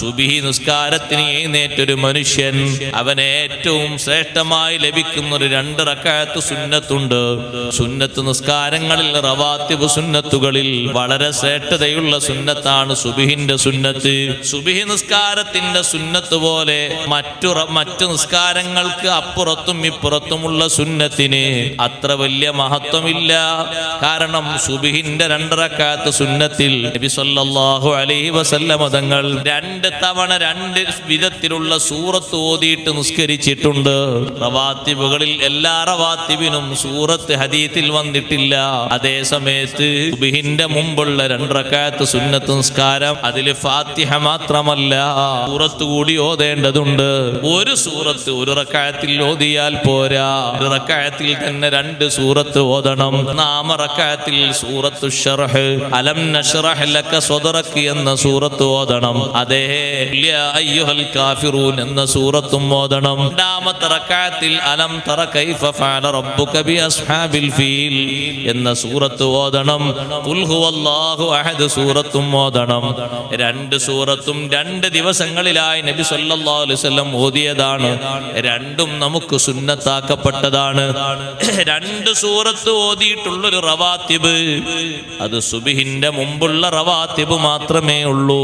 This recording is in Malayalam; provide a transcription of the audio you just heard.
സുബിഹി നിസ്കാരത്തിന് എഴുന്നേറ്റൊരു മനുഷ്യൻ. അവന് ഏറ്റവും ശ്രേഷ്ഠമായി ലഭിക്കുന്ന ഒരു രണ്ട് റക്കായത്ത് സുന്നത്തുണ്ട്. സുന്നത്ത് നിസ്കാരങ്ങളിൽ റവാത്തിബ് സുന്നത്തുകളിൽ വളരെ ശ്രേഷ്ഠതയുള്ള സുന്നത്താണ് സുബിഹിന്റെ സുന്നത്ത്. സുബിഹി നിസ്കാരത്തിന്റെ സുന്നത്ത് പോലെ മറ്റു മറ്റു നിസ്കാരങ്ങൾക്ക് അപ്പുറത്തും ഇപ്പുറത്തുമുള്ള സുന്നത്തിന് അത്ര വലിയ മഹത്വമില്ല. കാരണം സുബിഹിന്റെ രണ്ടറക്കാത്ത സുന്നത്തിൽ നബി സല്ലല്ലാഹു അലൈഹി വസല്ലമ തങ്ങൾ രണ്ട് തവണ രണ്ട് വിധത്തിലുള്ള സൂറത്ത് ഓതിയിട്ട് നിസ്കരിച്ചിട്ടുണ്ട്. റവാത്തിബുകളിൽ എല്ലാ റവാത്തിബിനും സൂറത്ത് ഹദീത്തിൽ വന്നിട്ടില്ല. അതേ സമയത്ത് സുബിഹിന്റെ മുമ്പുള്ള രണ്ടക്കാലത്ത് സുന്നത്ത് നിസ്കാരം അതിൽ ഫാത്തിഹ മാത്രമല്ല. സൂറത്ത് കൂടി ഓതേണ്ടതുണ്ട്. ഒരു സൂറത്ത് ഒരു റക്കായത്തിൽ ഓതിയാൽ പോരാ. ഒരു റക്കായത്തിൽ തന്നെ രണ്ട് സൂറത്ത് ഓതണം. നാമറക്കായത്തിൽ സൂറത്തു ഷറഹ് അലം നഷ്റഹ് ലക എന്ന സൂറത്ത് ഓതണം. അതേ കാഫിറൂൻ എന്ന സൂറത്തും ഓതണം. രണ്ടാമത്തെ റക്കാത്തിൽ അലം തറ കൈഫ ഫഅല റബ്ബുക ബി അസ്ഹാബിൽ ഫീൽ എന്ന സൂറത്ത് ഓതണം. ഖുൽ ഹുവല്ലാഹു അഹദ് സൂറത്തും ഓതണം. രണ്ട് സൂറത്തും രണ്ട് ദിവസങ്ങളിലായി നബി സല്ലല്ലാഹു അലൈഹി വസല്ലം ഓതിയതാണ്. രണ്ടും നമുക്ക് സുന്നത്താക്കപ്പെട്ടതാണ്. രണ്ട് സൂറത്ത് ഓതിയിട്ടുള്ളൊരു റവാത്തിബ്. അത് സുബിഹിന്റെ മുമ്പുള്ള റവാത്തിബ് മാത്രമേ ഉള്ളൂ.